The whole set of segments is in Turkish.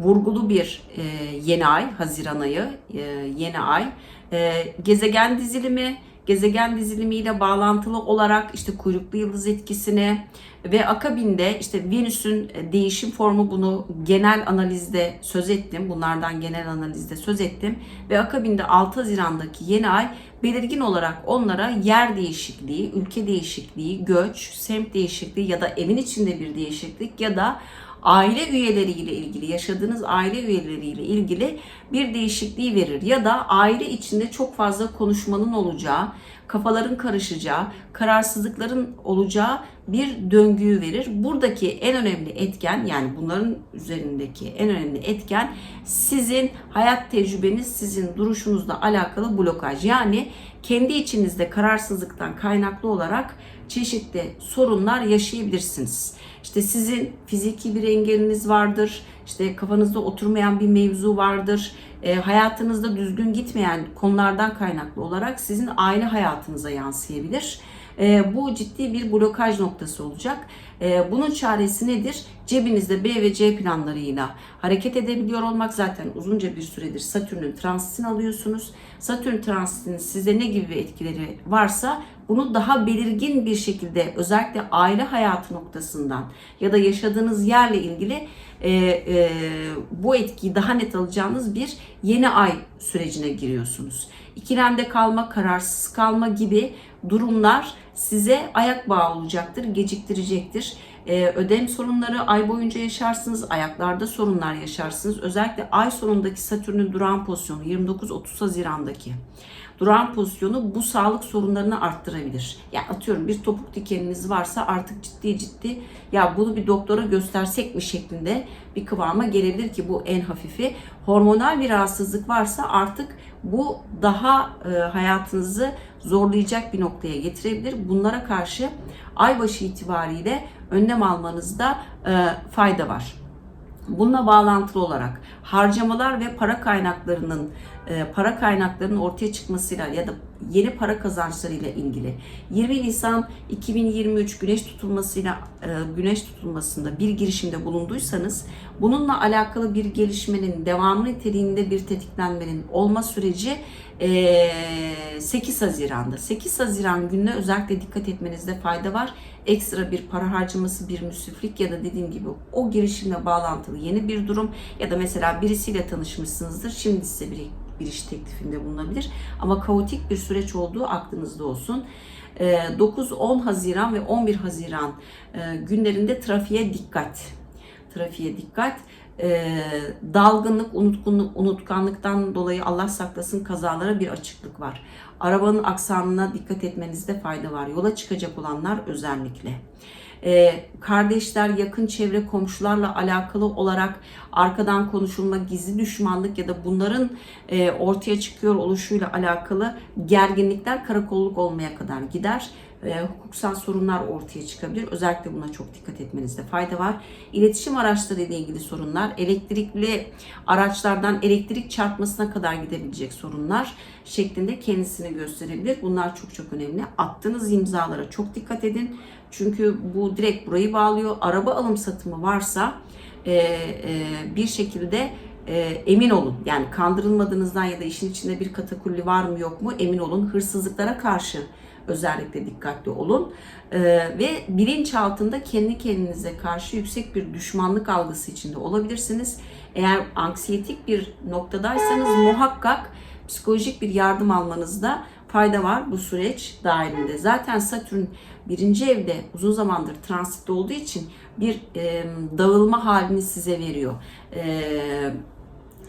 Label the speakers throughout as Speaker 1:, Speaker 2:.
Speaker 1: Vurgulu bir e, yeni ay, Haziran ayı, e, yeni ay. E, gezegen dizilimi, gezegen dizilimiyle bağlantılı olarak işte kuyruklu yıldız etkisini ve akabinde işte Venüs'ün değişim formu bunu genel analizde söz ettim. Bunlardan genel analizde söz ettim. Ve akabinde 6 Haziran'daki yeni ay belirgin olarak onlara yer değişikliği, ülke değişikliği, göç, semt değişikliği ya da evin içinde bir değişiklik ya da aile üyeleriyle ilgili, yaşadığınız aile üyeleriyle ilgili bir değişikliği verir. Ya da aile içinde çok fazla konuşmanın olacağı, kafaların karışacağı, kararsızlıkların olacağı bir döngüyü verir. Buradaki en önemli etken yani bunların üzerindeki en önemli etken sizin hayat tecrübeniz, sizin duruşunuzla alakalı blokaj. Yani kendi içinizde kararsızlıktan kaynaklı olarak çeşitli sorunlar yaşayabilirsiniz. İşte sizin fiziki bir engeliniz vardır, işte kafanızda oturmayan bir mevzu vardır, e, hayatınızda düzgün gitmeyen konulardan kaynaklı olarak sizin aile hayatınıza yansıyabilir. E, bu ciddi bir blokaj noktası olacak. E, bunun çaresi nedir? Cebinizde B ve C planlarıyla hareket edebiliyor olmak zaten uzunca bir süredir Satürn'ün transitini alıyorsunuz. Satürn transitinin size ne gibi etkileri varsa bunu daha belirgin bir şekilde özellikle aile hayatı noktasından ya da yaşadığınız yerle ilgili e, e, bu etkiyi daha net alacağınız bir yeni ay sürecine giriyorsunuz. İkilemde kalma, kararsız kalma gibi durumlar size ayak bağı olacaktır, geciktirecektir. Ee, ödem sorunları ay boyunca yaşarsınız, ayaklarda sorunlar yaşarsınız. Özellikle ay sonundaki Satürn'ün duran pozisyonu 29-30 Haziran'daki duran pozisyonu bu sağlık sorunlarını arttırabilir. Yani atıyorum bir topuk dikeniniz varsa artık ciddi ciddi ya bunu bir doktora göstersek mi şeklinde bir kıvama gelebilir ki bu en hafifi. Hormonal bir rahatsızlık varsa artık bu daha e, hayatınızı zorlayacak bir noktaya getirebilir. Bunlara karşı aybaşı itibariyle önlem almanızda e, fayda var. Bununla bağlantılı olarak harcamalar ve para kaynaklarının para kaynaklarının ortaya çıkmasıyla ya da yeni para kazançlarıyla ilgili 20 Nisan 2023 güneş tutulmasıyla e, güneş tutulmasında bir girişimde bulunduysanız bununla alakalı bir gelişmenin devamı niteliğinde bir tetiklenmenin olma süreci e, 8 Haziran'da. 8 Haziran gününe özellikle dikkat etmenizde fayda var. Ekstra bir para harcaması, bir müsriflik ya da dediğim gibi o girişimle bağlantılı yeni bir durum ya da mesela birisiyle tanışmışsınızdır. Şimdi size bir bir iş teklifinde bulunabilir. Ama kaotik bir süreç olduğu aklınızda olsun. 9-10 Haziran ve 11 Haziran e, günlerinde trafiğe dikkat. Trafiğe dikkat. E, dalgınlık, unutkunluk, unutkanlıktan dolayı Allah saklasın kazalara bir açıklık var. Arabanın aksanına dikkat etmenizde fayda var. Yola çıkacak olanlar özellikle kardeşler, yakın çevre, komşularla alakalı olarak arkadan konuşulma, gizli düşmanlık ya da bunların e, ortaya çıkıyor oluşuyla alakalı gerginlikler karakolluk olmaya kadar gider. E, hukuksal sorunlar ortaya çıkabilir. Özellikle buna çok dikkat etmenizde fayda var. İletişim araçları ile ilgili sorunlar, elektrikli araçlardan elektrik çarpmasına kadar gidebilecek sorunlar şeklinde kendisini gösterebilir. Bunlar çok çok önemli. Attığınız imzalara çok dikkat edin. Çünkü bu direkt burayı bağlıyor. Araba alım satımı varsa e, e, bir şekilde e, emin olun. Yani kandırılmadığınızdan ya da işin içinde bir katakulli var mı yok mu emin olun. Hırsızlıklara karşı özellikle dikkatli olun. E, ve bilinçaltında kendi kendinize karşı yüksek bir düşmanlık algısı içinde olabilirsiniz. Eğer anksiyetik bir noktadaysanız muhakkak psikolojik bir yardım almanızda fayda var bu süreç dahilinde. Zaten Satürn birinci evde uzun zamandır transitte olduğu için bir e, dağılma halini size veriyor. E,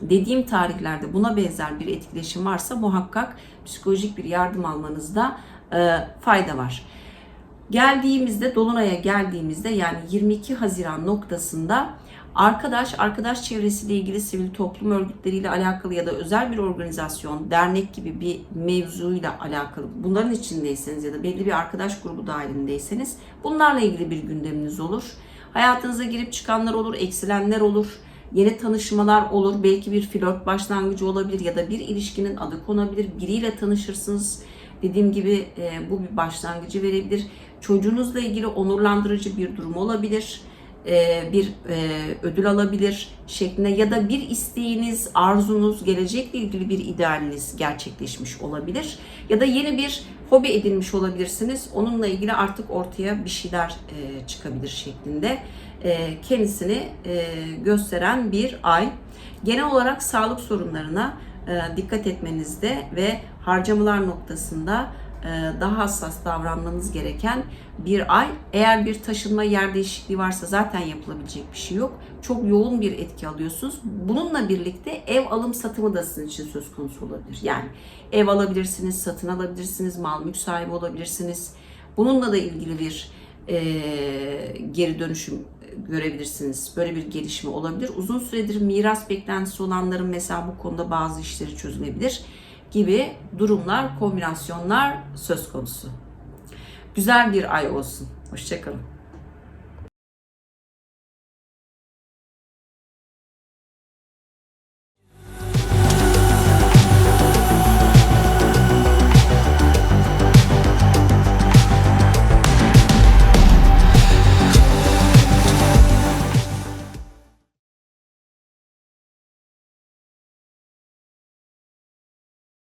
Speaker 1: dediğim tarihlerde buna benzer bir etkileşim varsa muhakkak psikolojik bir yardım almanızda e, fayda var. Geldiğimizde Dolunay'a geldiğimizde yani 22 Haziran noktasında arkadaş, arkadaş çevresiyle ilgili sivil toplum örgütleriyle alakalı ya da özel bir organizasyon, dernek gibi bir mevzuyla alakalı bunların içindeyseniz ya da belli bir arkadaş grubu dahilindeyseniz bunlarla ilgili bir gündeminiz olur. Hayatınıza girip çıkanlar olur, eksilenler olur, yeni tanışmalar olur, belki bir flört başlangıcı olabilir ya da bir ilişkinin adı konabilir, biriyle tanışırsınız. Dediğim gibi e, bu bir başlangıcı verebilir. Çocuğunuzla ilgili onurlandırıcı bir durum olabilir. E, bir e, ödül alabilir şeklinde ya da bir isteğiniz, arzunuz, gelecekle ilgili bir idealiniz gerçekleşmiş olabilir. Ya da yeni bir hobi edinmiş olabilirsiniz. Onunla ilgili artık ortaya bir şeyler e, çıkabilir şeklinde kendisini gösteren bir ay. Genel olarak sağlık sorunlarına dikkat etmenizde ve harcamalar noktasında daha hassas davranmanız gereken bir ay. Eğer bir taşınma yer değişikliği varsa zaten yapılabilecek bir şey yok. Çok yoğun bir etki alıyorsunuz. Bununla birlikte ev alım satımı da sizin için söz konusu olabilir. Yani ev alabilirsiniz, satın alabilirsiniz, mal mülk sahibi olabilirsiniz. Bununla da ilgili bir e, geri dönüşüm görebilirsiniz. Böyle bir gelişme olabilir. Uzun süredir miras beklentisi olanların mesela bu konuda bazı işleri çözülebilir gibi durumlar, kombinasyonlar söz konusu. Güzel bir ay olsun. Hoşçakalın.